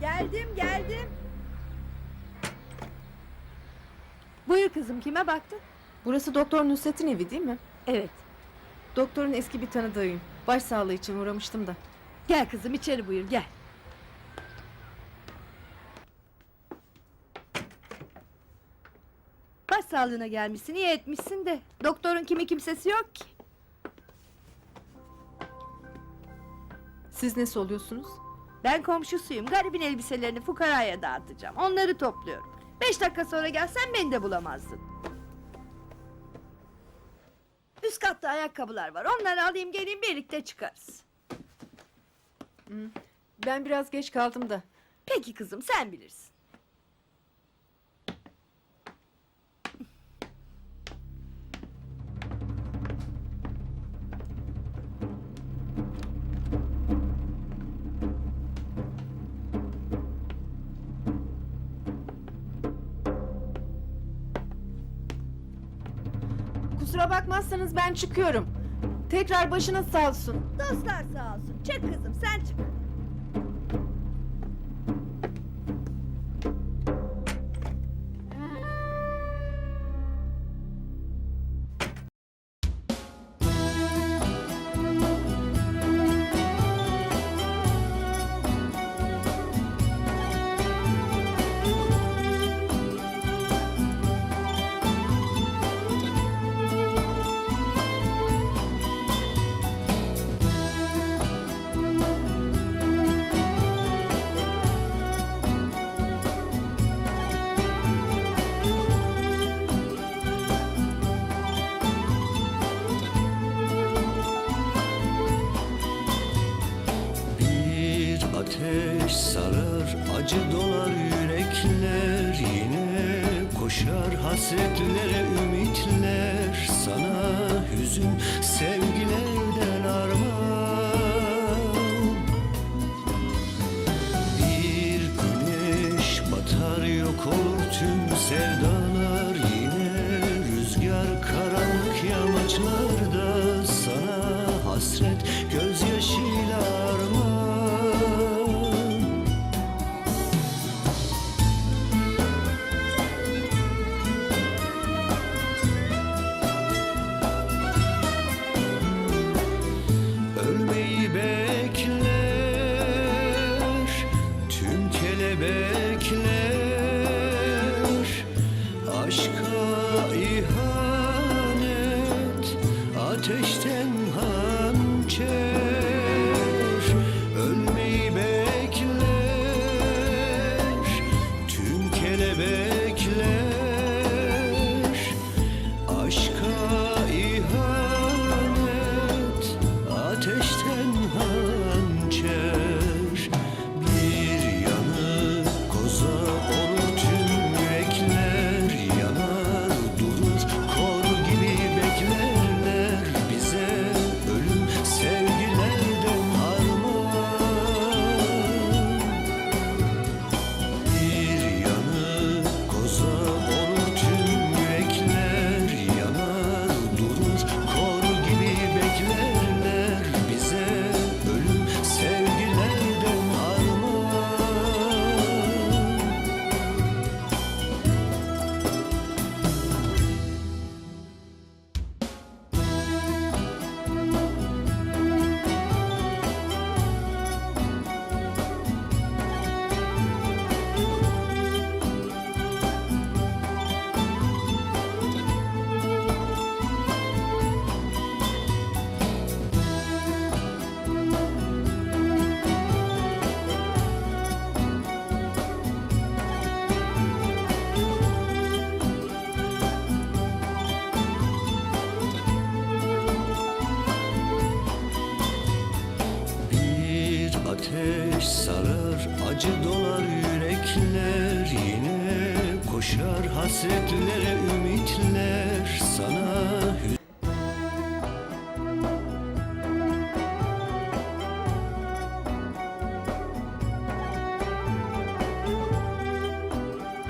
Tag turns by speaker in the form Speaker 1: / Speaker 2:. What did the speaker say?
Speaker 1: Geldim geldim. Buyur kızım kime baktın?
Speaker 2: Burası Doktor Nusret'in evi değil mi?
Speaker 1: Evet.
Speaker 2: Doktorun eski bir tanıdığıyım. Başsağlığı için uğramıştım da.
Speaker 1: Gel kızım içeri buyur gel. Baş sağlığına gelmişsin iyi etmişsin de. Doktorun kimi kimsesi yok ki.
Speaker 2: Siz nesi oluyorsunuz?
Speaker 1: Ben komşusuyum. Garibin elbiselerini fukaraya dağıtacağım. Onları topluyorum. Beş dakika sonra gelsen beni de bulamazdın. Üst katta ayakkabılar var. Onları alayım geleyim birlikte çıkarız.
Speaker 2: Ben biraz geç kaldım da.
Speaker 1: Peki kızım sen bilirsin.
Speaker 2: Kusura bakmazsanız ben çıkıyorum. Tekrar başınız sağ olsun.
Speaker 1: Dostlar sağ olsun. Çık kızım sen çık.
Speaker 3: Acı dolar yürekler Yine koşar hasretlere ümitler. Sana hüzün sevgilerden armağan. Bir güneş batar yok olur tüm sevdalar. Yine rüzgar karanlık yamaçlarda. Sana hasret ihanet. Ateşten ateş sarar Acı dolar yürekler Yine koşar hasretlere ümitler Sana